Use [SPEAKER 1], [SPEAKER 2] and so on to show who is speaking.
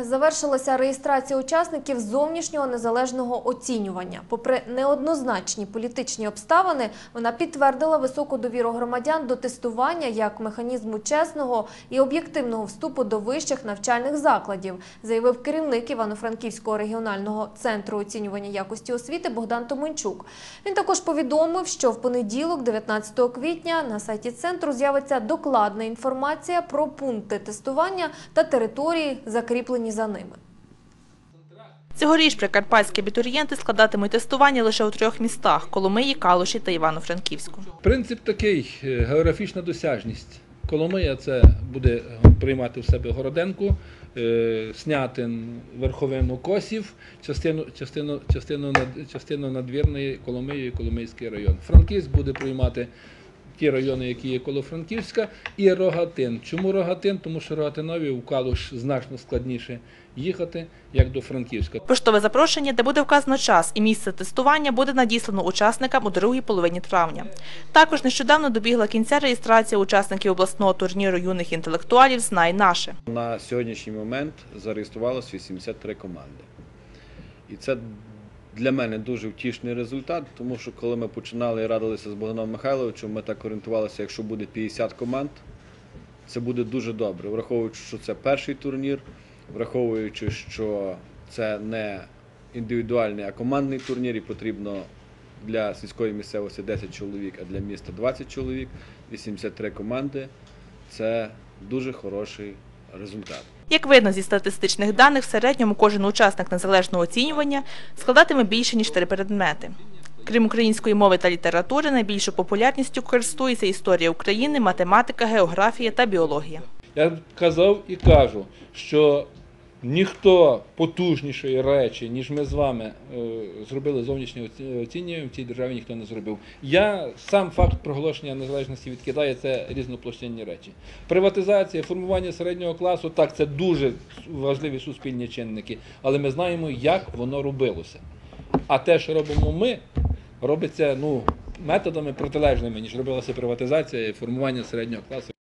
[SPEAKER 1] Завершилася реєстрація учасників зовнішнього незалежного оцінювання. Попри неоднозначні політичні обставини, вона підтвердила високу довіру громадян до тестування як механізму чесного і об'єктивного вступу до вищих навчальних закладів, заявив керівник Івано-Франківського регіонального центру оцінювання якості освіти Богдан Томончук. Він також повідомив, що в понеділок, 19 квітня, на сайті центру з'явиться докладна інформація про пункти тестування та території, закріплені за ними.
[SPEAKER 2] Цьогоріч прикарпатські абітурієнти складатимуть тестування лише у трьох містах – Коломиї, Калуші та Івано-Франківську.
[SPEAKER 3] Принцип такий е, географічна досяжність. Коломия це буде приймати в себе Городенку, е, Снятин, Верховину Косів, частину, частину, частину, над- частину надвірної Коломиї і Коломийський район. Франківськ буде приймати ті райони, які є коло Франківська, і Рогатин. Чому Рогатин? Тому що Рогатинові в Калуш значно складніше їхати, як до Франківська.
[SPEAKER 2] Поштове запрошення, де буде вказано час і місце тестування, буде надіслано учасникам у другій половині травня. Також нещодавно добігла кінця реєстрація учасників обласного турніру юних інтелектуалів «Знай наше».
[SPEAKER 4] На сьогоднішній момент зареєструвалось 83 команди. І це для мене дуже втішний результат, тому що коли ми починали і радилися з Богданом Михайловичем, ми так орієнтувалися, якщо буде 50 команд, це буде дуже добре, враховуючи, що це перший турнір, враховуючи, що це не індивідуальний, а командний турнір, і потрібно для сільської місцевості 10 чоловік, а для міста 20 чоловік, 83 команди це дуже хороший результат.
[SPEAKER 2] Як видно зі статистичних даних, в середньому кожен учасник незалежного оцінювання складатиме більше, ніж три предмети. Крім української мови та літератури, найбільшою популярністю користується історія України, математика, географія та біологія.
[SPEAKER 3] Я казав і кажу, що ніхто потужнішої речі, ніж ми з вами е, зробили зовнішнє оцінювання, в цій державі ніхто не зробив. Я сам факт проголошення незалежності відкидаю, це різноплощинні речі. Приватизація, формування середнього класу, так, це дуже важливі суспільні чинники, але ми знаємо, як воно робилося. А те, що робимо ми, робиться ну, методами протилежними, ніж робилася приватизація і формування середнього класу.